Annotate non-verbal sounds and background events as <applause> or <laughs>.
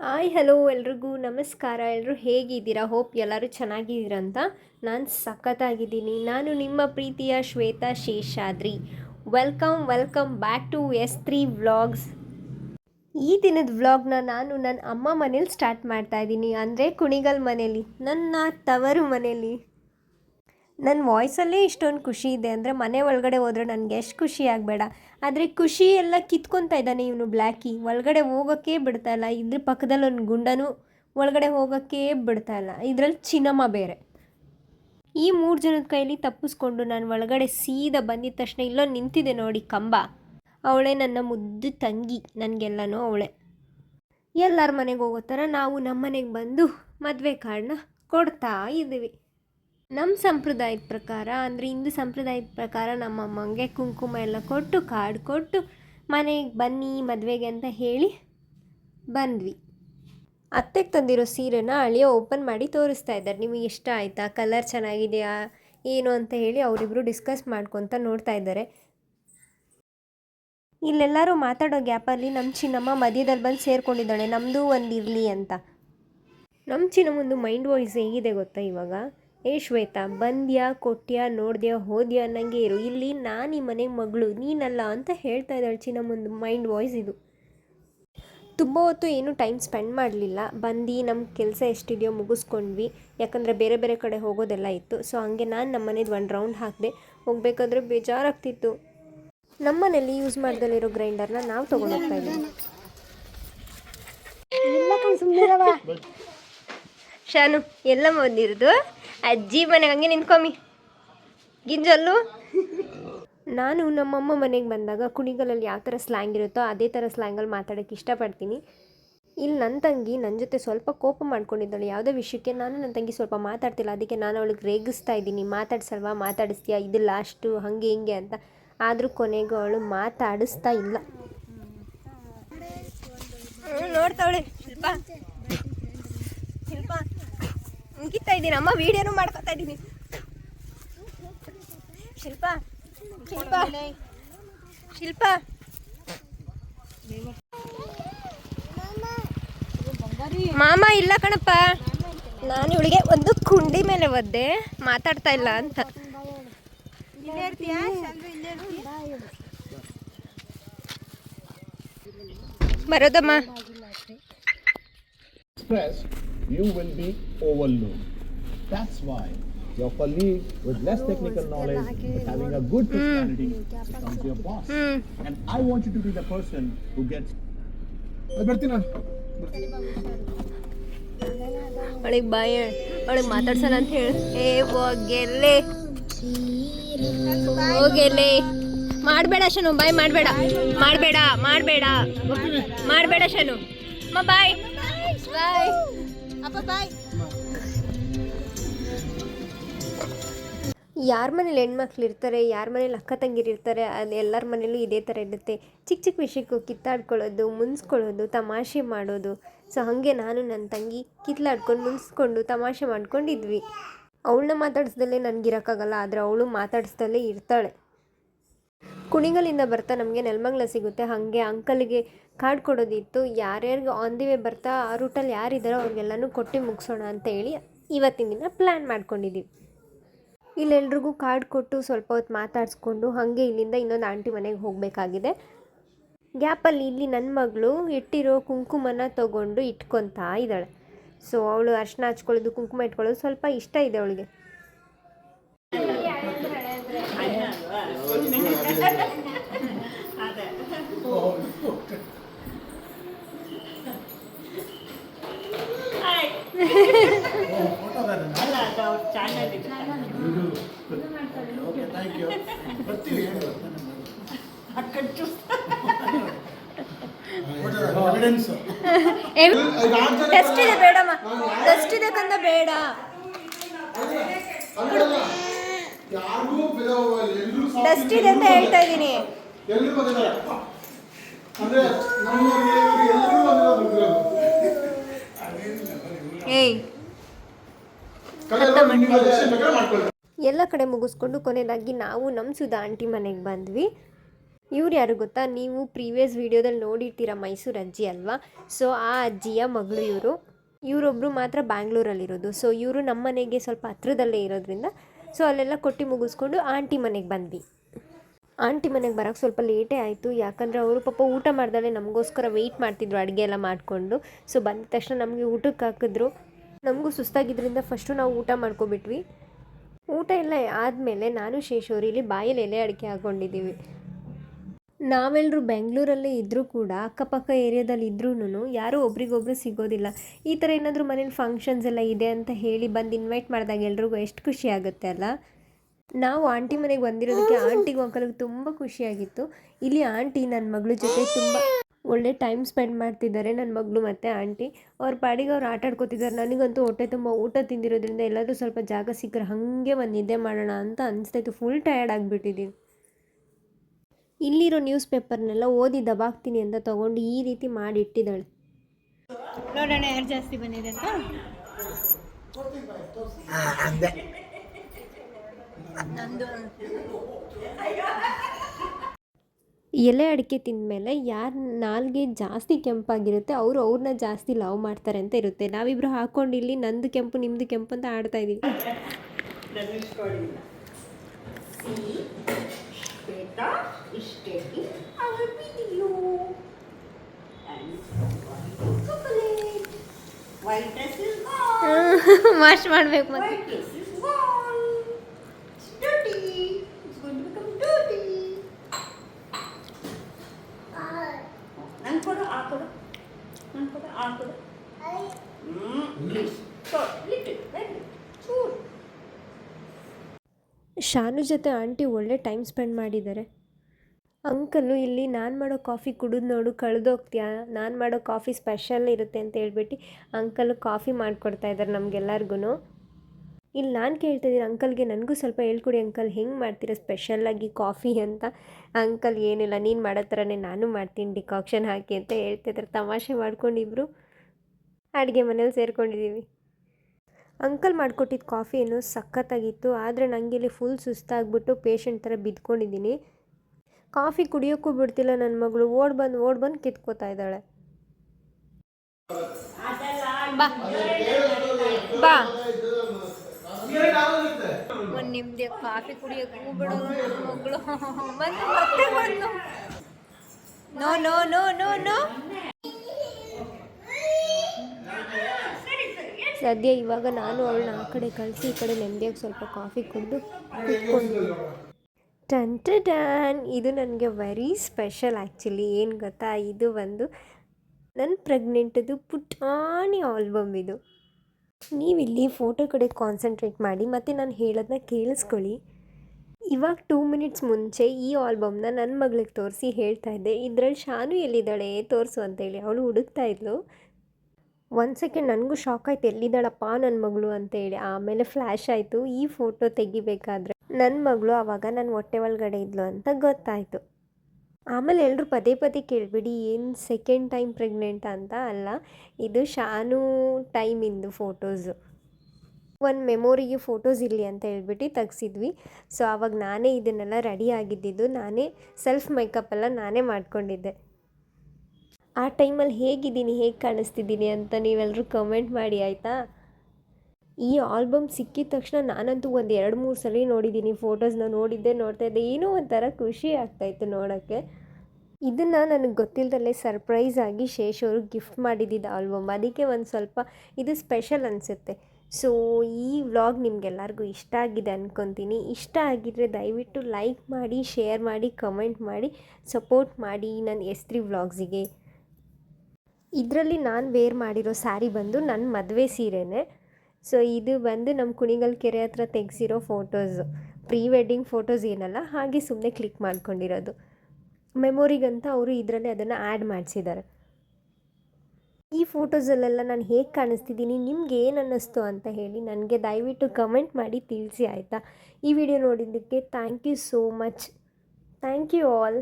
Hi, hello ಎಲ್ರಿಗೂ ನಮಸ್ಕಾರ. ಎಲ್ಲರೂ ಹೇಗಿದ್ದೀರಾ? ಹೋಪ್ ಎಲ್ಲರೂ ಚೆನ್ನಾಗಿದ್ದೀರಂತ ನಾನು ಸಖತ್ತಾಗಿದ್ದೀನಿ. ನಾನು ನಿಮ್ಮ ಪ್ರೀತಿಯ Shwetha Seshadri. Welcome welcome back to S three vlogs. ಈ ದಿನದ ವ್ಲಾಗ್ನ ನಾನು ನನ್ನ ಅಮ್ಮ ಮನೇಲಿ ಸ್ಟಾರ್ಟ್ ಮಾಡ್ತಾ ಇದ್ದೀನಿ. ಅಂದರೆ ಕುಣಿಗಲ್ ಮನೇಲಿ, ನನ್ನ ತವರು ಮನೇಲಿ. ನನ್ನ ವಾಯ್ಸಲ್ಲೇ ಇಷ್ಟೊಂದು ಖುಷಿ ಇದೆ. ಅಂದರೆ ಮನೆ ಒಳಗಡೆ ಹೋದರೆ ನನಗೆ ಎಷ್ಟು ಖುಷಿ ಆಗಬೇಡ. ಆದರೆ ಖುಷಿ ಎಲ್ಲ ಕಿತ್ಕೊತಾ ಇದ್ದಾನೆ ಇವನು ಬ್ಲ್ಯಾಕಿ ಒಳಗಡೆ ಹೋಗೋಕ್ಕೆ ಬಿಡ್ತಾ ಇಲ್ಲ. ಇದ್ರ ಪಕ್ಕದಲ್ಲಿ ಒಂದು ಗುಂಡನು ಒಳಗಡೆ ಹೋಗೋಕ್ಕೆ ಬಿಡ್ತಾ ಇಲ್ಲ. ಇದರಲ್ಲಿ ಚಿನ್ನಮ್ಮ ಬೇರೆ. ಈ ಮೂರು ಜನದ ಕೈಲಿ ತಪ್ಪಿಸ್ಕೊಂಡು ನಾನು ಒಳಗಡೆ ಸೀದಾ ಬಂದಿದ ತಕ್ಷಣ ಇಲ್ಲೋ ನಿಂತಿದೆ ನೋಡಿ ಕಂಬ. ಅವಳೇ ನನ್ನ ಮುದ್ದು ತಂಗಿ. ನನಗೆಲ್ಲನೂ ಅವಳೆ. ಎಲ್ಲರ ಮನೆಗೆ ಹೋಗೋ ಥರ ನಾವು ನಮ್ಮ ಮನೆಗೆ ಬಂದು ಮದುವೆ ಕಾರ್ಡನ್ನ ಕೊಡ್ತಾ ಇದ್ದೀವಿ. ನಮ್ಮ ಸಂಪ್ರದಾಯದ ಪ್ರಕಾರ, ಅಂದರೆ ಹಿಂದೂ ಸಂಪ್ರದಾಯದ ಪ್ರಕಾರ ನಮ್ಮ ಅಮ್ಮಂಗೆ ಕುಂಕುಮ ಎಲ್ಲ ಕೊಟ್ಟು ಕಾರ್ಡ್ ಕೊಟ್ಟು ಮನೆಗೆ ಬನ್ನಿ, ಮದುವೆಗೆ ಅಂತ ಹೇಳಿ ಬಂದ್ವಿ. ಅತ್ತೆಗೆ ತಂದಿರೋ ಸೀರೆನ ಅಳಿಯ ಓಪನ್ ಮಾಡಿ ತೋರಿಸ್ತಾ ಇದ್ದಾರೆ. ನಿಮಗೆ ಇಷ್ಟ ಆಯಿತಾ? ಕಲರ್ ಚೆನ್ನಾಗಿದೆಯಾ? ಏನು ಅಂತ ಹೇಳಿ ಅವರಿಬ್ಬರು ಡಿಸ್ಕಸ್ ಮಾಡ್ಕೊತ ನೋಡ್ತಾ ಇದ್ದಾರೆ. ಇಲ್ಲೆಲ್ಲರೂ ಮಾತಾಡೋ ಗ್ಯಾಪಲ್ಲಿ ನಮ್ಮ ಚಿನ್ನಮ್ಮ ಮಧ್ಯದಲ್ಲಿ ಬಂದು ಸೇರ್ಕೊಂಡಿದ್ದಾಳೆ. ನಮ್ಮದು ಒಂದು ಇರಲಿ ಅಂತ. ನಮ್ಮ ಚಿನ್ನಮ್ಮಂದು ಮೈಂಡ್ ವಾಯ್ಸ್ ಹೇಗಿದೆ ಗೊತ್ತಾ ಇವಾಗ? ಏ ಶ್ವೇತಾ, ಬಂದ್ಯಾ, ಕೊಟ್ಯಾ, ನೋಡ್ದ್ಯಾ, ಹೋದ್ಯಾ ನನಗೆ ಇರು. ಇಲ್ಲಿ ನಾನು ಈ ಮನೆ ಮಗಳು, ನೀನಲ್ಲ ಅಂತ ಹೇಳ್ತಾ ಇದ್ದಾಳೆ ಚಿನ್ನಮ್ಮಂದು ಮೈಂಡ್ ವಾಯ್ಸ್ ಇದು. ತುಂಬ ಹೊತ್ತು ಏನೂ ಟೈಮ್ ಸ್ಪೆಂಡ್ ಮಾಡಲಿಲ್ಲ. ಬಂದು ನಮ್ಮ ಕೆಲಸ ಎಷ್ಟಿದೆಯೋ ಮುಗಿಸ್ಕೊಂಡ್ವಿ. ಯಾಕಂದರೆ ಬೇರೆ ಬೇರೆ ಕಡೆ ಹೋಗೋದೆಲ್ಲ ಇತ್ತು. ಸೊ, ಹಂಗೆ ನಾನು ನಮ್ಮ ಮನೇದು ಒಂದು ರೌಂಡ್ ಹಾಕಿದೆ. ಹೋಗಬೇಕಾದ್ರೆ ಬೇಜಾರಾಗ್ತಿತ್ತು. ನಮ್ಮ ಮನೇಲಿ ಯೂಸ್ ಮಾಡ್ದಲ್ಲಿರೋ ಗ್ರೈಂಡರ್ನ ನಾವು ತೊಗೊಂಡೋಗ್ತಾ ಇದ್ದೀವಿ. ಶಾನು ಎಲ್ಲ ಬಂದಿರೋದು? ಅಜ್ಜಿ ಮನೆಗೆ ಹಂಗೆ ನಿಂತ್ಕೊಮ್ಮಿ. ಗಿಂಜಲ್ಲು? ನಾನು ನಮ್ಮಮ್ಮ ಮನೆಗೆ ಬಂದಾಗ ಕುಣಿಗಲಲ್ಲಿ ಯಾವ ಥರ ಸ್ಲ್ಯಾಂಗ್ ಇರುತ್ತೋ ಅದೇ ಥರ ಸ್ಲ್ಯಾಂಗಲ್ಲಿ ಮಾತಾಡೋಕ್ಕೆ ಇಷ್ಟಪಡ್ತೀನಿ. ಇಲ್ಲಿ ನನ್ನ ತಂಗಿ ನನ್ನ ಜೊತೆ ಸ್ವಲ್ಪ ಕೋಪ ಮಾಡ್ಕೊಂಡಿದ್ದಾಳೆ. ಯಾವುದೇ ವಿಷಯಕ್ಕೆ ನಾನು ನನ್ನ ತಂಗಿ ಸ್ವಲ್ಪ ಮಾತಾಡ್ತಿಲ್ಲ. ಅದಕ್ಕೆ ನಾನು ಅವಳಿಗೆ ರೇಗಿಸ್ತಾ ಇದ್ದೀನಿ. ಮಾತಾಡ್ಸಲ್ವಾ? ಮಾತಾಡಿಸ್ತೀಯಾ? ಇದು ಲಾಸ್ಟು ಹಾಗೆ ಹಿಂಗೆ ಅಂತ. ಆದರೂ ಕೊನೆಗೂ ಅವಳು ಮಾತಾಡಿಸ್ತಾ ಇಲ್ಲ. ನೋಡ್ತಾವಳೆ. ಮುಗಿತಾ ಇದ್ದೀನಿ. ಅಮ್ಮ ವಿಡಿಯೋನು ಮಾಡ್ಕೊತಾ ಇದ್ದೀನಿ. ಶಿಲ್ಪ ಶಿಲ್ಪ ಶಿಲ್ಪ. ಮಾಮ ಇಲ್ಲ ಕಣಪ್ಪ. ನಾನು ಇವಳಿಗೆ ಒಂದು ಕುಂಡಿ ಮೇಲೆ ಒದ್ದೆ. ಮಾತಾಡ್ತಾ ಇಲ್ಲ ಅಂತ. ಬರೋದಮ್ಮ. you will be overlooked. That's why your colleague with less technical knowledge but having a good personality becomes your boss. Hmm And I want you to be the person who gets ಬರ್ತೀನಿ ನಾನು ಅವಳಿಗೆ ಬಾಯ್ ಅವಳಿಗೆ ಮಾತಾಡ್ಸೋಣ ಅಂತ ಹೇಳಿ ಏ ಹೋಗೆಲ್ಲೆ ಹೋಗೆಲ್ಲೆ ಮಾಡಬೇಡ ಶನು ಬಾಯ್ ಮಾಡಬೇಡ ಮಾಡಬೇಡ ಮಾಡಬೇಡ ಮಾಡಬೇಡ ಶನು ಅಮ್ಮ ಬಾಯ್ ಬಾಯ್ ಅಪ್ಪ ಬಾಯ್ ಯಾರ ಮನೇಲಿ ಹೆಣ್ಮಕ್ಳು ಇರ್ತಾರೆ, ಯಾರ ಮನೇಲಿ ಅಕ್ಕ ತಂಗಿರು ಇರ್ತಾರೆ, ಅದು ಎಲ್ಲರ ಮನೇಲೂ ಇದೇ ಥರ ಇರುತ್ತೆ. ಚಿಕ್ಕ ಚಿಕ್ಕ ವಿಷಯಕ್ಕೂ ಕಿತ್ತಾಡ್ಕೊಳ್ಳೋದು, ಮುನ್ಸ್ಕೊಳ್ಳೋದು, ತಮಾಷೆ ಮಾಡೋದು. ಸೊ ಹಾಗೆ ನಾನು ನನ್ನ ತಂಗಿ ಕಿತ್ಲಾಡ್ಕೊಂಡು ಮುನ್ಸ್ಕೊಂಡು ತಮಾಷೆ ಮಾಡ್ಕೊಂಡಿದ್ವಿ. ಅವಳನ್ನ ಮಾತಾಡಿಸ್ದಲ್ಲೇ ನನಗಿರೋಕ್ಕಾಗಲ್ಲ ಆದರೆ ಅವಳು ಮಾತಾಡಿಸ್ದಲ್ಲೇ ಇರ್ತಾಳೆ. ಕುಣಿಗಲಿಂದ ಬರ್ತಾ ನಮಗೆ ನೆಲಮಂಗ್ಲ ಸಿಗುತ್ತೆ. ಹಾಗೆ ಅಂಕಲ್ಗೆ ಕಾರ್ಡ್ ಕೊಡೋದಿತ್ತು. ಯಾರ್ಯಾರಿಗೆ ಆನ್ ದಿ ವೇ ಬರ್ತಾ, ಆ ರೂಟಲ್ಲಿ ಯಾರಿದ್ದಾರೋ ಅವ್ರಿಗೆಲ್ಲನೂ ಕೊಟ್ಟು ಮುಗಿಸೋಣ ಅಂತ ಹೇಳಿ ಇವತ್ತಿನ ದಿನ ಪ್ಲ್ಯಾನ್ ಮಾಡ್ಕೊಂಡಿದ್ದೀವಿ ಇಲ್ಲೆಲ್ರಿಗೂ ಕಾರ್ಡ್ ಕೊಟ್ಟು ಸ್ವಲ್ಪ ಹೊತ್ತು ಮಾತಾಡಿಸ್ಕೊಂಡು ಹಾಗೆ ಇಲ್ಲಿಂದ ಇನ್ನೊಂದು ಆಂಟಿ ಮನೆಗೆ ಹೋಗಬೇಕಾಗಿದೆ. ಗ್ಯಾಪಲ್ಲಿ ಇಲ್ಲಿ ನನ್ನ ಮಗಳು ಇಟ್ಟಿರೋ ಕುಂಕುಮನ ತಗೊಂಡು ಇಟ್ಕೊತಾ ಇದ್ದಾಳೆ. ಸೊ ಅವಳು ಅರ್ಶನ ಹಚ್ಕೊಳ್ಳೋದು, ಕುಂಕುಮ ಇಟ್ಕೊಳ್ಳೋದು ಸ್ವಲ್ಪ ಇಷ್ಟ ಇದೆ ಅವಳಿಗೆ. ಎವಿಡೆನ್ಸ್ ಟೆಸ್ಟ್ ಇದೆ ಬೇಡಮ್ಮ ಟೆಸ್ಟ್ ಇದೆ ಕಂದ ಬೇಡ ಇದೆ ಅಂತ ಹೇಳ್ತಾ ಇದ್ದೀನಿ. ಏಯ್. ಎಲ್ಲ ಕಡೆ ಮುಗಿಸ್ಕೊಂಡು ಕೊನೆಯದಾಗಿ ನಾವು ನಮ್ಮ ಸುಧಾ ಆಂಟಿ ಮನೆಗೆ ಬಂದ್ವಿ. ಇವ್ರು ಯಾರು ಗೊತ್ತಾ? ನೀವು ಪ್ರೀವಿಯಸ್ ವೀಡಿಯೋದಲ್ಲಿ ನೋಡಿರ್ತೀರ ಮೈಸೂರು ಅಜ್ಜಿ ಅಲ್ವಾ? ಸೊ ಆ ಅಜ್ಜಿಯ ಮಗಳು ಇವರು. ಇವರೊಬ್ಬರು ಮಾತ್ರ ಬ್ಯಾಂಗ್ಳೂರಲ್ಲಿರೋದು ಸೊ ಇವರು ನಮ್ಮ ಮನೆಗೆ ಸ್ವಲ್ಪ ಹತ್ರದಲ್ಲೇ ಇರೋದ್ರಿಂದ. ಸೊ ಅಲ್ಲೆಲ್ಲ ಕೊಟ್ಟು ಮುಗಿಸ್ಕೊಂಡು ಆಂಟಿ ಮನೆಗೆ ಬಂದ್ವಿ. ಆಂಟಿ ಮನೆಗೆ ಬರೋಕ್ಕೆ ಸ್ವಲ್ಪ ಲೇಟೇ ಆಯಿತು. ಯಾಕಂದರೆ ಅವರು ಪಾಪ ಊಟ ಮಾಡ್ದಲೆ ನಮಗೋಸ್ಕರ ವೆಯ್ಟ್ ಮಾಡ್ತಿದ್ರು ಅಡುಗೆ ಎಲ್ಲ ಮಾಡಿಕೊಂಡು. ಸೊ ಬಂದ ತಕ್ಷಣ ನಮಗೆ ಊಟಕ್ಕೆ ಹಾಕಿದ್ರು. ನಮಗೂ ಸುಸ್ತಾಗಿದ್ದರಿಂದ ಫಸ್ಟು ನಾವು ಊಟ ಮಾಡ್ಕೊಬಿಟ್ವಿ. ಊಟ ಎಲ್ಲ ಆದಮೇಲೆ ನಾನು ಶೇಷೋರಿಲಿ ಬಾಯಲ್ಲಿ ಎಲೆ ಅಡಿಕೆ ಹಾಕ್ಕೊಂಡಿದ್ದೀವಿ ನಾವೆಲ್ಲರೂ ಬೆಂಗಳೂರಲ್ಲೇ ಇದ್ದರೂ ಕೂಡ ಅಕ್ಕಪಕ್ಕ ಏರಿಯಾದಲ್ಲಿ ಇದ್ರೂ ಯಾರೂ ಒಬ್ರಿಗೊಬ್ರು ಸಿಗೋದಿಲ್ಲ. ಈ ಥರ ಏನಾದರೂ ಮನೇಲಿ ಫಂಕ್ಷನ್ಸ್ ಎಲ್ಲ ಇದೆ ಅಂತ ಹೇಳಿ ಬಂದು ಇನ್ವೈಟ್ ಮಾಡಿದಾಗ ಎಲ್ರಿಗೂ ಎಷ್ಟು ಖುಷಿ ಆಗುತ್ತೆ ಅಲ್ಲ? ನಾವು ಆಂಟಿ ಮನೆಗೆ ಬಂದಿರೋದಕ್ಕೆ ಆಂಟಿಗೂ ಅಂಕಲ್ಗೆ ತುಂಬ ಖುಷಿಯಾಗಿತ್ತು. ಇಲ್ಲಿ ಆಂಟಿ ನನ್ನ ಮಗಳ ಜೊತೆ ತುಂಬ ಒಳ್ಳೆ ಟೈಮ್ ಸ್ಪೆಂಡ್ ಮಾಡ್ತಿದ್ದಾರೆ ನನ್ನ ಮಗಳು ಮತ್ತು ಆಂಟಿ. ಅವ್ರ ಪಾಡಿಗೆ ಅವ್ರು ಆಟ ಆಡ್ಕೋತಿದ್ದಾರೆ. ನನಗಂತೂ ಹೊಟ್ಟೆ ತುಂಬ ಊಟ ತಿಂದಿರೋದ್ರಿಂದ ಎಲ್ಲಾದರೂ ಸ್ವಲ್ಪ ಜಾಗ ಸಿಕ್ಕರೆ ಹಾಗೆ ಒಂದು ನಿದ್ದೆ ಮಾಡೋಣ ಅಂತ ಅನಿಸ್ತಾಯಿತ್ತು ಫುಲ್ ಟಯರ್ಡ್ ಆಗಿಬಿಟ್ಟಿದ್ದೀನಿ ಇಲ್ಲಿರೋ ನ್ಯೂಸ್ ಪೇಪರ್ನೆಲ್ಲ ಓದಿ ದಬಾಕ್ತೀನಿ ಅಂತ ತೊಗೊಂಡು ಈ ರೀತಿ ಮಾಡಿ ಇಟ್ಟಿದ್ದಾಳೆ ನೋಡೋಣ ಯಾರು ಜಾಸ್ತಿ ಬಂದಿದೆ ಅಂತ? ಎಲೆ ಅಡಿಕೆ ತಿಂದಮೇಲೆ ಯಾರು ನಾಲ್ಗೆ ಜಾಸ್ತಿ ಕೆಂಪಾಗಿರುತ್ತೆ ಅವರು ಅವ್ರನ್ನ ಜಾಸ್ತಿ ಲವ್ ಮಾಡ್ತಾರೆ ಅಂತ ಇರುತ್ತೆ. ನಾವಿಬ್ರು ಹಾಕೊಂಡು ಇಲ್ಲಿ ನಂದು ಕೆಂಪು ನಿಮ್ಮದು ಕೆಂಪು ಅಂತ ಆಡ್ತಾ ಇದ್ದೀವಿ. ವಾಶ್ <laughs> ಮಾಡ್ಬೇಕು ಮತ್ತೆ. ಕೊಡು ಆ ಕೊಡು. ನಂಗೆ ಕೊಡು ಆ ಕೊಡು. ಶಾನು ಜೊತೆ ಆಂಟಿ ಒಳ್ಳೆ ಟೈಮ್ ಸ್ಪೆಂಡ್ ಮಾಡಿದ್ದಾರೆ. ಅಂಕಲು ಇಲ್ಲಿ ನಾನು ಮಾಡೋ ಕಾಫಿ ಕುಡಿದು ನೋಡು ಕಳೆದೋಗ್ತೀಯಾ? ನಾನು ಮಾಡೋ ಕಾಫಿ ಸ್ಪೆಷಲ್ ಇರುತ್ತೆ ಅಂತ ಹೇಳ್ಬಿಟ್ಟು ಅಂಕಲು ಕಾಫಿ ಮಾಡಿಕೊಡ್ತಾ ಇದ್ದಾರೆ ನಮಗೆಲ್ಲರಿಗೂ ಇಲ್ಲಿ ನಾನು ಕೇಳ್ತಿದ್ದೀನಿ ಅಂಕಲ್ಗೆ ನನಗೂ ಸ್ವಲ್ಪ ಹೇಳ್ಕೊಡಿ ಅಂಕಲ್, ಹೆಂಗೆ ಮಾಡ್ತೀರಾ ಸ್ಪೆಷಲ್ಲಾಗಿ ಕಾಫಿ ಅಂತ? ಅಂಕಲ್, ಏನಿಲ್ಲ, ನೀನು ಮಾಡೋ ಥರನೇ ನಾನು ಮಾಡ್ತೀನಿ ಡಿಕಾಕ್ಷನ್ ಹಾಕಿ ಅಂತ ಹೇಳ್ತಿದ್ದಾರೆ ತಮಾಷೆ ಮಾಡ್ಕೊಂಡಿಬ್ರು. ಅಡುಗೆ ಮನೇಲಿ ಸೇರ್ಕೊಂಡಿದ್ದೀವಿ ಅಂಕಲ್ ಮಾಡಿಕೊಟ್ಟಿದ್ದ ಕಾಫಿ ಏನು ಸಖತ್ತಾಗಿತ್ತು, ಆದರೆ ನನಗೆ ಇಲ್ಲಿ ಫುಲ್ ಸುಸ್ತಾಗ್ಬಿಟ್ಟು ಪೇಷಂಟ್ ಥರ ಬಿದ್ಕೊಂಡಿದ್ದೀನಿ. ಕಾಫಿ ಕುಡಿಯೋಕ್ಕೂ ಬಿಡ್ತಿಲ್ಲ ನನ್ನ ಮಗಳು, ಓಡ್ ಬಂದು ಓಡ್ ಬಂದು ಕಿತ್ಕೋತಾ ಇದ್ದಾಳೆ. ಬಾ. ಬಾ. ಒಂದು ನಿಮ್ಮದೇ ಕಾಫಿ ಕುಡಿಯೋಕ್ಕೂ ಬಿಡೋದು ಮಗಳು ಬಂದು ಮತ್ತೆ ಬಂದು. No no no no no. ಸದ್ಯ ಇವಾಗ ನಾನು ಅವಳನ್ನ ಆ ಕಡೆ ಕಳಿಸಿ, ಈ ಕಡೆ ನೆಮ್ಮದಿಯಾಗಿ ಸ್ವಲ್ಪ ಕಾಫಿ ಕುಡಿದು ಕುತ್ಕೊಂಡು. ಟನ್ ಇದು ನನಗೆ ವೆರಿ ಸ್ಪೆಷಲ್ ಆ್ಯಕ್ಚುಲಿ ಏನು ಗೊತ್ತಾ? ಇದು ಒಂದು ನನ್ನ ಪ್ರೆಗ್ನೆಂಟದು ಪುಟಾಣಿ ಆಲ್ಬಮ್ ಇದು. ನೀವಿಲ್ಲಿ ಫೋಟೋ ಕಡೆ ಕಾನ್ಸಂಟ್ರೇಟ್ ಮಾಡಿ ಮತ್ತು ನಾನು ಹೇಳೋದನ್ನ ಕೇಳಿಸ್ಕೊಳ್ಳಿ. ಇವಾಗ ಟೂ ಮಿನಿಟ್ಸ್ ಮುಂಚೆ ಈ ಆಲ್ಬಮ್ನ ನನ್ನ ಮಗಳಿಗೆ ತೋರಿಸಿ ಹೇಳ್ತಾ ಇದ್ದೆ. ಇದರಲ್ಲಿ ಶಾನು ಎಲ್ಲಿದ್ದಾಳೆ ತೋರಿಸು ಅಂತೇಳಿ. ಅವಳು ಹುಡುಕ್ತಾ ಇದ್ಲು. ಒಂದು ಸೆಕೆಂಡ್ ನನಗೂ ಶಾಕ್ ಆಯ್ತು. ಎಲ್ಲಿದ್ದಾಳಪ್ಪ ನನ್ನ ಮಗಳು ಅಂತೇಳಿ. ಆಮೇಲೆ ಫ್ಲ್ಯಾಶ್ ಆಯಿತು. ಈ ಫೋಟೋ ತೆಗಿಬೇಕಾದ್ರೆ ನನ್ನ ಮಗಳು ಆವಾಗ ನನ್ನ ಹೊಟ್ಟೆ ಒಳಗಡೆ ಇದ್ಲು ಅಂತ ಗೊತ್ತಾಯಿತು. ಆಮೇಲೆ ಎಲ್ಲರೂ ಪದೇ ಪದೇ ಕೇಳಿಬಿಡಿ, ಏನು ಸೆಕೆಂಡ್ ಟೈಮ್ ಪ್ರೆಗ್ನೆಂಟ್ ಅಂತ ಅಲ್ಲ, ಇದು ಶಾನು ಟೈಮಿಂದು ಫೋಟೋಸು ಒಂದು ಮೆಮೊರಿಗೆ ಫೋಟೋಸ್ ಇರಲಿ ಅಂತ ಹೇಳ್ಬಿಟ್ಟು ತೆಗ್ಸಿದ್ವಿ. ಸೊ ಆವಾಗ ನಾನೇ ಇದನ್ನೆಲ್ಲ ರೆಡಿ ಆಗಿದ್ದಿದ್ದು, ನಾನೇ ಸೆಲ್ಫ್ ಮೇಕಪ್ ಎಲ್ಲ ನಾನೇ ಮಾಡ್ಕೊಂಡಿದ್ದೆ. ಆ ಟೈಮಲ್ಲಿ ಹೇಗಿದ್ದೀನಿ, ಹೇಗೆ ಕಾಣಿಸ್ತಿದ್ದೀನಿ ಅಂತ ನೀವೆಲ್ಲರೂ ಕಮೆಂಟ್ ಮಾಡಿ, ಆಯಿತಾ? ಈ ಆಲ್ಬಮ್ ಸಿಕ್ಕಿದ ತಕ್ಷಣ ನಾನಂತೂ ಒಂದು ಎರಡು ಮೂರು ಸಲ ನೋಡಿದ್ದೀನಿ ಫೋಟೋಸ್ನ ನೋಡಿದ್ದೆ ನೋಡ್ತಾ ಇದ್ದೆ. ಏನೋ ಒಂಥರ ಖುಷಿ ಆಗ್ತಾಯಿತ್ತು ನೋಡೋಕ್ಕೆ. ಇದನ್ನು ನನಗೆ ಗೊತ್ತಿಲ್ಲದಲ್ಲೇ ಸರ್ಪ್ರೈಸ್ ಆಗಿ ಶೇಷ್ ಅವರು ಗಿಫ್ಟ್ ಮಾಡಿದ್ದಿದ್ದು ಆಲ್ಬಮ್. ಅದಕ್ಕೆ ಒಂದು ಸ್ವಲ್ಪ ಇದು ಸ್ಪೆಷಲ್ ಅನಿಸುತ್ತೆ. ಸೊ, ಈ ವ್ಲಾಗ್ ನಿಮಗೆಲ್ಲರಿಗೂ ಇಷ್ಟ ಆಗಿದೆ ಅಂದ್ಕೊತೀನಿ ಇಷ್ಟ ಆಗಿದ್ರೆ ದಯವಿಟ್ಟು ಲೈಕ್ ಮಾಡಿ, ಶೇರ್ ಮಾಡಿ, ಕಮೆಂಟ್ ಮಾಡಿ, ಸಪೋರ್ಟ್ ಮಾಡಿ ನನ್ನ ಎಸ್ ತ್ರೀ ವ್ಲಾಗ್ಸಿಗೆ. ಇದರಲ್ಲಿ ನಾನು ವೇರ್ ಮಾಡಿರೋ ಸ್ಯಾರಿ ಬಂದು ನನ್ನ ಮದುವೆ ಸೀರೆನೇ. ಸೊ ಇದು ಬಂದು ನಮ್ಮ ಕುಣಿಗಲ್ ಕೆರೆ ಹತ್ರ ತೆಗೆಸಿರೋ ಫೋಟೋಸು ಪ್ರೀ ವೆಡ್ಡಿಂಗ್ ಫೋಟೋಸ್ ಏನಲ್ಲ, ಹಾಗೆ ಸುಮ್ಮನೆ ಕ್ಲಿಕ್ ಮಾಡ್ಕೊಂಡಿರೋದು. ಮೆಮೊರಿಗಂತ ಅವರು ಇದರಲ್ಲಿ ಅದನ್ನು ಆ್ಯಡ್ ಮಾಡಿಸಿದ್ದಾರೆ ಈ ಫೋಟೋಸಲ್ಲೆಲ್ಲ ನಾನು ಹೇಗೆ ಕಾಣಿಸ್ತಿದ್ದೀನಿ, ನಿಮ್ಗೆ ಏನು ಅನ್ನಿಸ್ತು ಅಂತ ಹೇಳಿ ನನಗೆ ದಯವಿಟ್ಟು ಕಮೆಂಟ್ ಮಾಡಿ ತಿಳಿಸಿ, ಆಯಿತಾ? ಈ ವಿಡಿಯೋ ನೋಡಿದ್ದಕ್ಕೆ thank you so much thank you all